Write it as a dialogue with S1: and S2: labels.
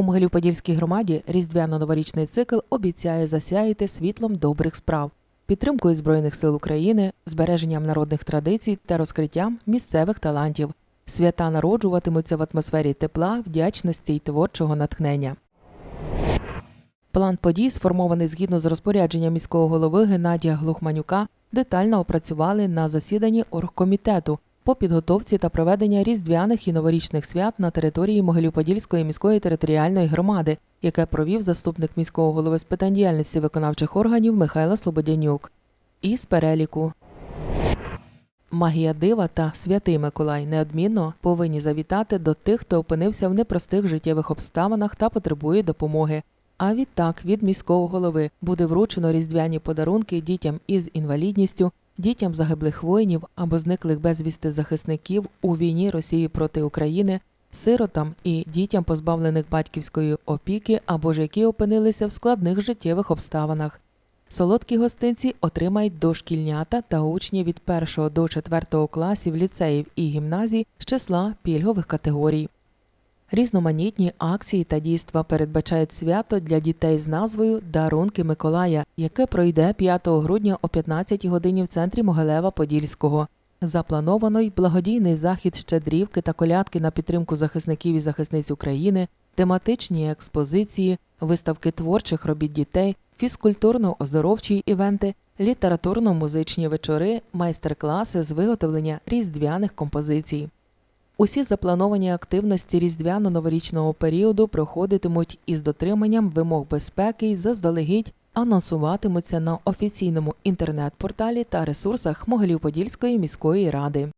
S1: У Могилів-Подільській громаді різдвяно-новорічний цикл обіцяє засяяти світлом добрих справ, підтримкою Збройних сил України, збереженням народних традицій та розкриттям місцевих талантів. Свята народжуватимуться в атмосфері тепла, вдячності й творчого натхнення. План подій, сформований згідно з розпорядженням міського голови Геннадія Глухманюка, детально опрацювали на засіданні оргкомітету по підготовці та проведення різдвяних і новорічних свят на території Могилів-Подільської міської територіальної громади, яке провів заступник міського голови з питань діяльності виконавчих органів Михайло Слободянюк. І з переліку Магія дива та святий Миколай неодмінно повинні завітати до тих, хто опинився в непростих життєвих обставинах та потребує допомоги. А відтак від міського голови буде вручено різдвяні подарунки дітям із інвалідністю, дітям загиблих воїнів або зниклих безвісти захисників у війні Росії проти України, сиротам і дітям, позбавлених батьківської опіки або ж які опинилися в складних життєвих обставинах. Солодкі гостинці отримають дошкільнята та учні від 1 до 4 класів ліцеїв і гімназій з числа пільгових категорій. Різноманітні акції та дійства передбачають свято для дітей з назвою Дарунки Миколая, яке пройде 5 грудня о 15 годині в центрі Могилева Подільського. Заплановано й благодійний захід щедрівки та колядки на підтримку захисників і захисниць України, тематичні експозиції, виставки творчих робіт дітей, фізкультурно-оздоровчі івенти, літературно-музичні вечори, майстер-класи з виготовлення різдвяних композицій. Усі заплановані активності різдвяно-новорічного періоду проходитимуть із дотриманням вимог безпеки і заздалегідь анонсуватимуться на офіційному інтернет-порталі та ресурсах Могилів-Подільської міської ради.